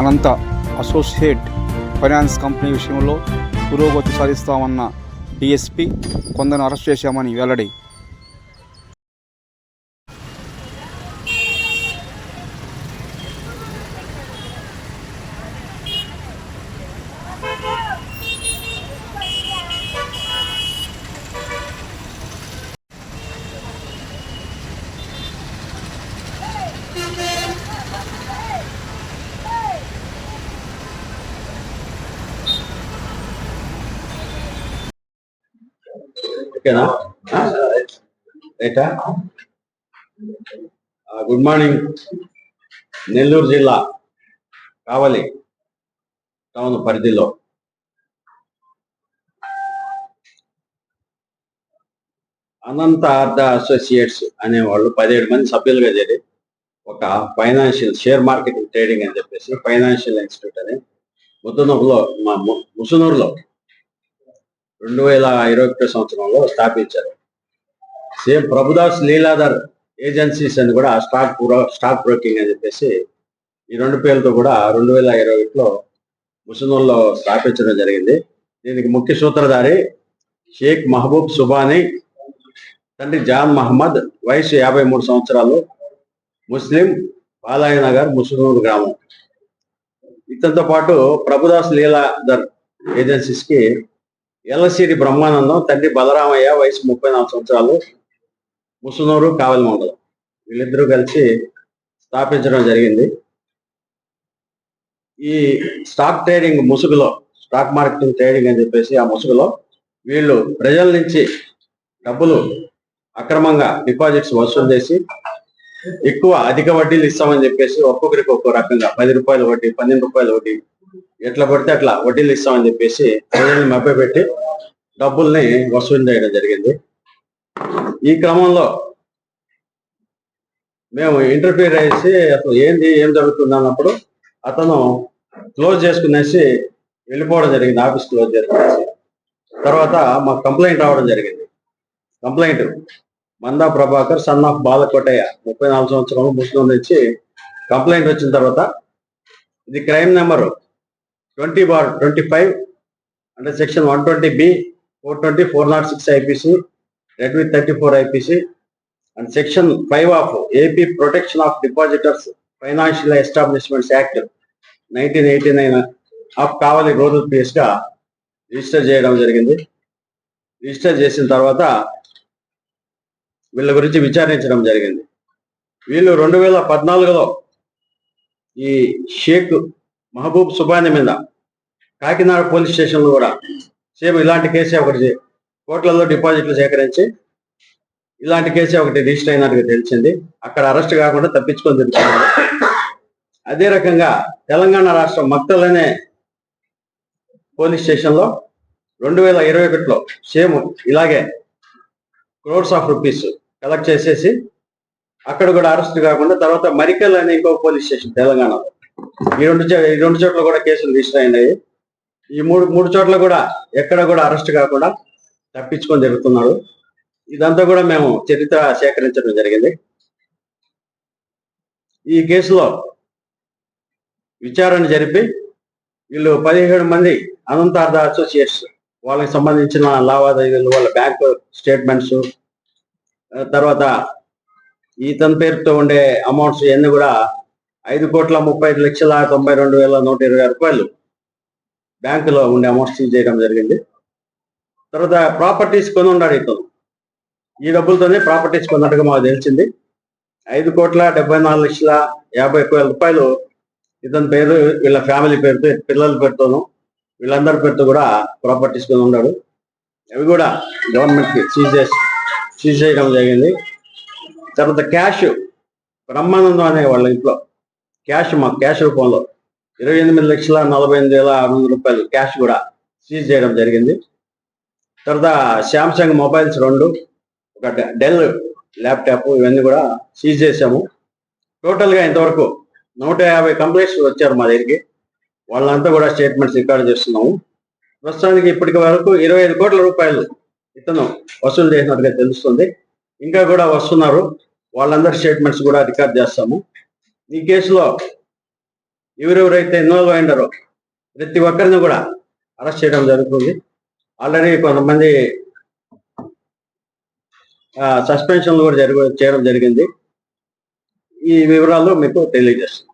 అనంత associate finance company విషయంలో పురోగతి సాధిస్తామన్న DSP కొందరు అరెస్ట్ చేశామని వెల్లడి. ఓకేనా? రైటా గుడ్ మార్నింగ్. నెల్లూరు జిల్లా కావలి టౌన్ పరిధిలో. అనంత ఆర్థ అసోసియేట్స్ అనే వాళ్ళు పదిహేడు మంది సభ్యులుగా చేరి ఒక ఫైనాన్షియల్ షేర్ మార్కెటింగ్ ట్రేడింగ్ అని చెప్పేసి ఫైనాన్షియల్ ఇన్స్టిట్యూట్ అని ముద్దునూరులో ముసునూరులో రెండు వేల ఇరవై ఒకటో సంవత్సరంలో స్థాపించారు. సేమ్ ప్రభుదాస్ లీలాధర్ ఏజెన్సీస్ అని కూడా స్టాక్ బ్రో స్టాక్ బ్రోకింగ్ అని చెప్పేసి ఈ రెండు పేర్లతో కూడా రెండు వేల ఇరవై ఒకటిలో ముసునూరులో స్థాపించడం జరిగింది. దీనికి ముఖ్య సూత్రధారి షేక్ మహబూబ్ సుబానీ తండ్రి జాన్ మహమ్మద్ వయసు యాభై మూడు సంవత్సరాలు ముస్లిం బాలాయనగర్ ముసునూరు గ్రామం. ఇతనితో పాటు ప్రభుదాస్ లీలాధర్ ఏజెన్సీస్కి ఎల్లసిరి బ్రహ్మానందం తండ్రి బలరామయ్య వయసు ముప్పై నాలుగు సంవత్సరాలు ముసునూరు కావలి మండలం. వీళ్ళిద్దరూ కలిసి స్థాపించడం జరిగింది. ఈ స్టాక్ ట్రేడింగ్ ముసుగులో స్టాక్ మార్కెటింగ్ ట్రేడింగ్ అని చెప్పేసి ఆ ముసుగులో వీళ్ళు ప్రజల నుంచి డబ్బులు అక్రమంగా డిపాజిట్స్ వసూలు చేసి ఎక్కువ అధిక వడ్డీలు ఇస్తామని చెప్పేసి ఒక్కొక్కరికి ఒక్కో రకంగా పది రూపాయల వడ్డీ పన్నెండు రూపాయల వడ్డీ ఎట్లా పడితే అట్లా వడ్డీలు ఇస్తామని చెప్పేసి ప్రజల్ని మభ్యపెట్టి డబ్బుల్ని వసూలు చేయడం జరిగింది. ఈ క్రమంలో మేము ఇంటర్ఫీర్ చేసి అసలు ఏంది ఏం జరుగుతుంది అన్నప్పుడు అతను క్లోజ్ చేసుకునేసి వెళ్ళిపోవడం జరిగింది ఆఫీస్ క్లోజ్ చేసుకునేసి. తర్వాత మాకు కంప్లైంట్ రావడం జరిగింది. Complaint Manda Prabhakar son of Balakotaiah ముప్పై నాలుగు సంవత్సరం ముస్లిం నుంచి కంప్లైంట్ వచ్చిన తర్వాత ఇది crime number twenty bar twenty five అంటే section one twenty B four twenty four not six IPC read with thirty four IPC. And section five of AP protection of depositors financial establishments act nineteen eighty nine of Kavali rural పీఎస్గా register చేయడం జరిగింది. Register చేసిన తర్వాత వీళ్ళ గురించి విచారించడం జరిగింది. వీళ్ళు రెండు వేల పద్నాలుగులో ఈ షేక్ మహబూబ్ సుబాని మీద. కాకినాడ పోలీస్ స్టేషన్లో కూడా సేమ్ ఇలాంటి కేసే ఒకటి కోట్లలో డిపాజిట్లు సేకరించి ఇలాంటి కేసే ఒకటి రిజిస్టర్ అయినట్టుగా తెలిసింది. అక్కడ అరెస్ట్ కాకుండా తప్పించుకొని తిరుగుతున్నారు. అదే రకంగా తెలంగాణ రాష్ట్రం మక్తల్ అనే పోలీస్ స్టేషన్లో రెండు వేల ఇరవై ఒకటిలో సేమ్ ఇలాగే క్రోర్స్ ఆఫ్ రూపీస్ కలెక్ట్ చేసేసి అక్కడ కూడా అరెస్ట్ కాకుండా తర్వాత మరికల్ అనే ఇంకో పోలీస్ స్టేషన్ తెలంగాణలో. ఈ రెండు ఈ రెండు చోట్ల కూడా కేసులు రిజిస్టర్ అయినాయి. ఈ మూడు మూడు చోట్ల కూడా ఎక్కడ కూడా అరెస్ట్ కాకుండా తప్పించుకొని జరుగుతున్నాడు ఇదంతా కూడా మేము చరిత్ర సేకరించడం జరిగింది. ఈ కేసులో విచారణ జరిపి వీళ్ళు పదిహేడు మంది అనంతార్థ అసోసియేట్స్ వాళ్ళకి సంబంధించిన లావాదేవీలు వాళ్ళ బ్యాంక్ స్టేట్మెంట్స్ తర్వాత ఇతని పేరుతో ఉండే అమౌంట్స్ ఇవన్నీ కూడా ఐదు కోట్ల ముప్పై ఐదు లక్షల తొంభై రెండు వేల నూట ఇరవై రూపాయలు బ్యాంకులో ఉండే అమౌంట్ సీజ్ చేయడం జరిగింది. తర్వాత ప్రాపర్టీస్ కొని ఉన్నాడు ఇతను. ఈ డబ్బులతోనే ప్రాపర్టీస్ కొన్నట్టుగా మాకు తెలిసింది. ఐదు కోట్ల డెబ్బై నాలుగు లక్షల యాభై ఒక్క వేల రూపాయలు ఇతని పేరు వీళ్ళ ఫ్యామిలీ పేరుతో పిల్లల పేరుతోనూ వీళ్ళందరి పేరుతో కూడా ప్రాపర్టీస్ కొని ఉన్నాడు అవి కూడా గవర్నమెంట్కి సీజ్ చేసి సీజ్ చేయడం జరిగింది. తర్వాత క్యాష్ బ్రహ్మానందం అనే వాళ్ళ ఇంట్లో క్యాష్ మా క్యాష్ రూపంలో ఇరవై ఎనిమిది లక్షల నలభై ఎనిమిది వేల ఆరు వందల రూపాయలు క్యాష్ కూడా సీజ్ చేయడం జరిగింది. తర్వాత శాంసంగ్ మొబైల్స్ రెండు ఒక డెల్ ల్యాప్టాప్ ఇవన్నీ కూడా సీజ్ చేసాము టోటల్గా ఇంతవరకు నూట యాభై కంప్లైంట్స్ వచ్చారు మా దగ్గరికి. వాళ్ళంతా కూడా స్టేట్మెంట్స్ రికార్డ్ చేస్తున్నాము. ప్రస్తుతానికి ఇప్పటికి వరకు ఇరవై ఐదు కోట్ల రూపాయలు ఇతను వసూలు చేసినట్టుగా తెలుస్తుంది. ఇంకా కూడా వస్తున్నారు. వాళ్ళందరి స్టేట్మెంట్స్ కూడా రికార్డ్ చేస్తాము. ఈ కేసులో ఎవరెవరైతే ఇన్వాల్వ్ అయిండారో ప్రతి ఒక్కరిని కూడా అరెస్ట్ చేయడం జరుగుతుంది. ఆల్రెడీ కొంతమంది సస్పెన్షన్లు కూడా జరుగు చేయడం జరిగింది. ఈ వివరాలు మీకు తెలియజేస్తుంది